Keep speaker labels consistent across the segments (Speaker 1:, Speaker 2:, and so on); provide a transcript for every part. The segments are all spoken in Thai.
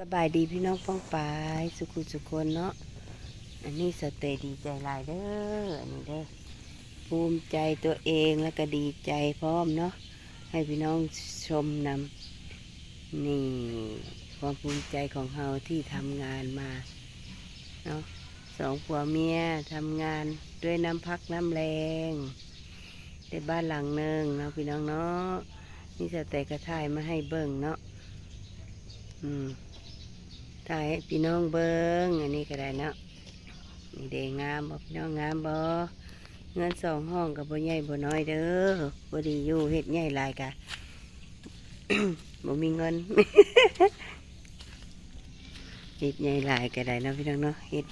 Speaker 1: สบายดีพี่น้องป้องปายสุขุสุคนเนาะอันนี้สเตดีใจลายเด้ออันนี้เด้อภูมิใจตัวเองแล้วก็ดีใจพร้อมเนาะให้พี่น้องชมนำนี่ความภูมิใจของเราที่ทำงานมาเนาะสองผัวเมียทำงานด้วยน้ำพักน้ำแรงได้บ้านหลังหนึ่งเนาะพี่น้องเนาะนี่สเตย์กระถ่ายมาให้เบิ่งเนาะอืม ถ่ายให้พี่น้องเบิงอันนี้ก็ได้เนาะนี่เดงามบ่พี่น้องงามบ่เงินสองห้องกับบ่ใหญ่บ่น้อยเด้อบ่ดีอยู่เฮ็ดใหญ่หลายกะบ่มีเงินเฮ็ดใหญ่หลายก็ได้เนาะพี่น้องเนาะเฮ็ด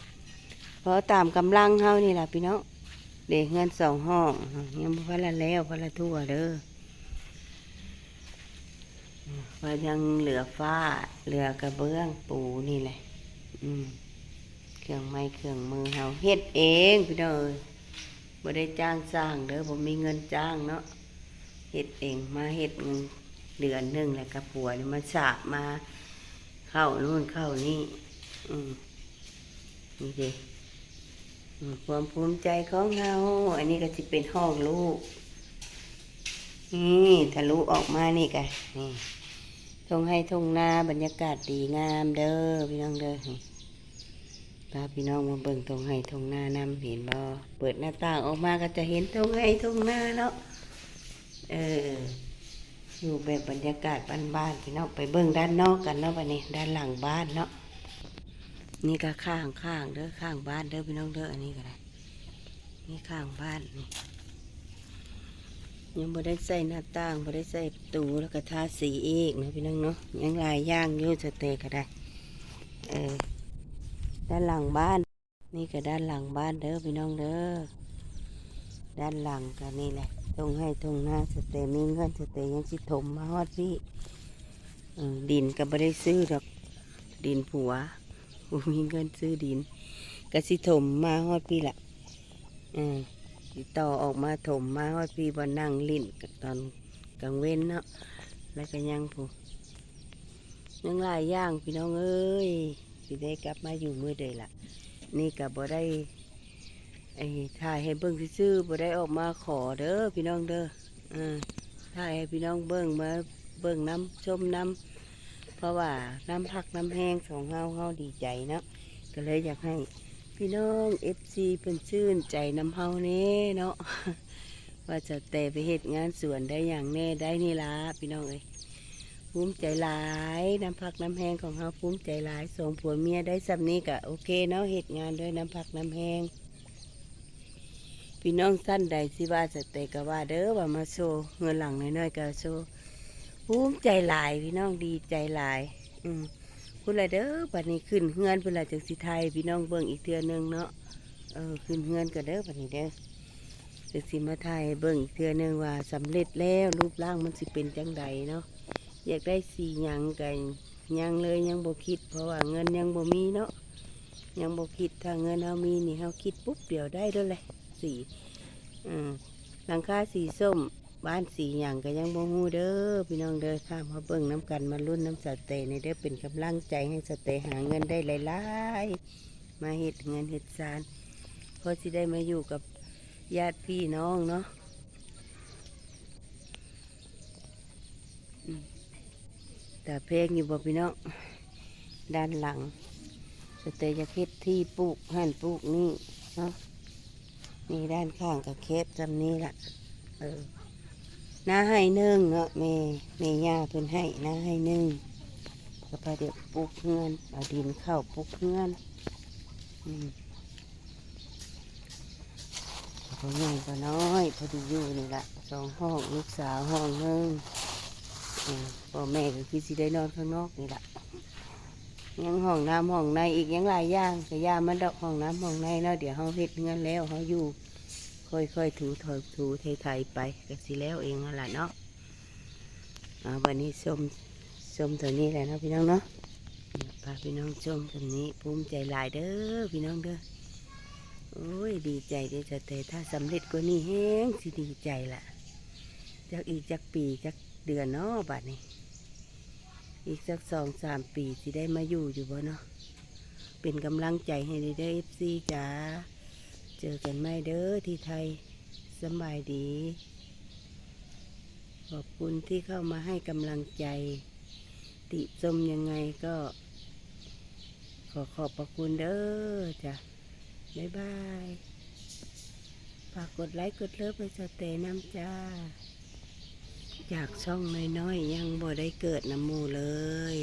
Speaker 1: เพราะตามกำลังเฮานี่ล่ะพี่น้องเด็กเงินสองห้องยังบ่พอละแล้วพอละทั่วเด้อ ว่ายังเหลือฟ้า เหลือกระเบื้องปูนี่แหละ อืม เครื่องไม้เครื่องมือเฮาเฮ็ดเองพี่น้องเอ้ยบ่ได้จ้างสร้างเด้อผมมีเงินจ้างเนาะเฮ็ดเองมาเฮ็ดเงินเดือนหนึ่งแล้วก็ผัวนี่มาสาบมา เข้านู่นเข้านี่ อืมนี่เด้ความภูมิใจของเฮาอันนี้ก็สิเป็นห้องลูก นี่ทะลุออกมานี่กะนี่ ทงให้ทงนาบรรยากาศดีงามเด้อพี่น้องเด้อนี่พาพี่น้องมาเบิ่งทงให้ทงนานำเห็นบ่เปิดหน้าต่างออกมาก็จะเห็นทงให้ทงนาเนาะเอออยู่แบบบรรยากาศบ้านๆพี่น้องไปเบิ่งด้านนอกกันเนาะบัดนี้ด้านหลังบ้านเนาะนี่ก็ข้างข้างเด้อข้างบ้านเด้อพี่น้องเด้ออันนี้ก็ได้นี่ข้างบ้านนี่ ยังบ่ได้ใส่หน้าต่างบ่ได้ใส่ประตูแล้วก็ทาสีอีกนะพี่น้องเนาะยังลายย่างอยู่สเตย์ก็ได้เออด้านหลังบ้าน นี่ก็ด้านหลังบ้านเด้อพี่น้องเด้อด้านหลังก็นี่แหละตรงให้ตรงหน้าสเตย์มีเงินสเตย์ยังสิถมมาฮอดพี่ดินก็บ่ได้ซื้อดอกดินผัวบ่มีเงินซื้อดินก็สิถมมาฮอดพี่ละเอ อีต่อออกมาถมมาว่าพี่บอนั่งลิ้นตอนกลางเว้นเนาะแล้วก็ยังผู้ยังหลายอย่างพี่น้องเอ้ยสิได้กลับมาอยู่มือเดยล่ะนี่กับบ่ได้ไอ้ถ่ายให้เบิ้งซื่อบ่ได้ออกมาขอเด้อพี่น้องเด้ออ่าถ่ายให้พี่น้องเบิ้งมาเบิ้งน้ำชมน้ำเพราะว่าน้ำพักน้ำแห้งสองเฮาเฮาดีใจเนาะก็เลยอยากให้ พี่น้องเอฟซีเป็นชื่นใจน้ำเฮาเน่เนาะว่าจะแต่ไปเหตุงานสวนได้อย่างแน่ได้นี่ละพี่น้องเอ้ยภูมิใจหลายน้ำพักน้ำแห้งของเฮาภูมิใจหลายส่งผัวเมียได้สำนี้ก็โอเคเนาะเหตุงานด้วยน้ำพักน้ำแห้งพี่น้องสั้นใดสิว่าจะแต่ก็ว่าเด้อว่ามาโชว์เงินหลังน้อยๆก็โชว์ภูมิใจหลายพี่น้องดีใจหลาย อืม พุ่นละเด้อบัดนี้ขึ้นเฮือนพุ่นละจังสิไทยพี่น้องเบิ่งอีกเทือหนึงเนาะเออขึ้นเฮือนก็เด้อบัดนี้เด้อจังสิมาไทยเบิ่งอีกเทือหนึงว่าสำเร็จแล้วรูปร่างมันสิเป็นจังใดเนาะอยากได้สีหยังกันยังเลยยังบ่คิด เพราะว่าเงินยังบ่มีเนาะยังบ่คิดถ้าเงินเฮามีนี่เฮาคิดปุ๊บเดี๋ยวได้เด้อเลยสีอืมหลังคาสีส้ม บ้านสีหยังก็ยังบ่ฮู้เด้อพี่น้องเด้อข้ามมาเบิ่งน้ำกันมารุ่นน้ำสเตย์ในเด้อเป็นกำลังใจให้สเตย์หาเงินได้หลายๆมาเฮ็ดเงินเฮ็ดสารเพอสิได้มาอยู่กับญาติพี่น้องเนาะแต่เพลงอยู่บ่พี่น้องด้านหลังสเตย์จะเฮ็ดที่ปลูกหั่นปลูกนี่เนาะนี่ด้านข้างกับเคสจำนี้ล่ะเออ น้าให้นึ่งเนาะแม่แม่ย่าเพิ่นให้น้าให้นึ่งก็ไปเดี๋ยวปลูกเงินเอาดินเข้าปลูกเงินอืมพอใหญ่พอน้อยพอดีอยู่นี่ละสองห้องลูกสาวห้องหนึงพ่อแม่ก็คือสิได้นอนข้างนอกนี่ละยังห้องน้ำห้องในอีกยังหลายอย่างก็ย่ามันดอกห้องน้ำห้องในเนาะเดี๋ยวเขาเฮ็ดเงินแล้วเขาอยู่ ค่อยๆถูถอยถูไทยๆไปก็สิแล้วเองนั่นแหละเนาะอ่าวันนี้ชมชมตัวนี้แหละเนาะพี่น้องเนาะพาพี่น้องชมตัวนี้ภูมิใจหลายเด้อพี่น้องเด้อโอ้ยดีใจเด้อจะแต่ถ้าสำเร็จกว่านี้แห้งสิดีใจละจากอีกจากปีจากเดือนเนาะบัดนี้ อีกสักสองสามปีสิได้มาอยู่อยู่บ่เนาะเป็นกำลังใจให้เด้อเอฟซีจ๋า เจอกันไม่เด้อที่ไทยสบายดี ขอบคุณที่เข้ามาให้กำลังใจ ติชมยังไงก็ ขอขอบพระคุณเด้อจ้ะบ๊ายบายฝากกดไลค์กดเลิฟไปสเตน้ำจ้าอยากช่องน้อยๆ ยังบ่ได้เกิดน้ำมูเลย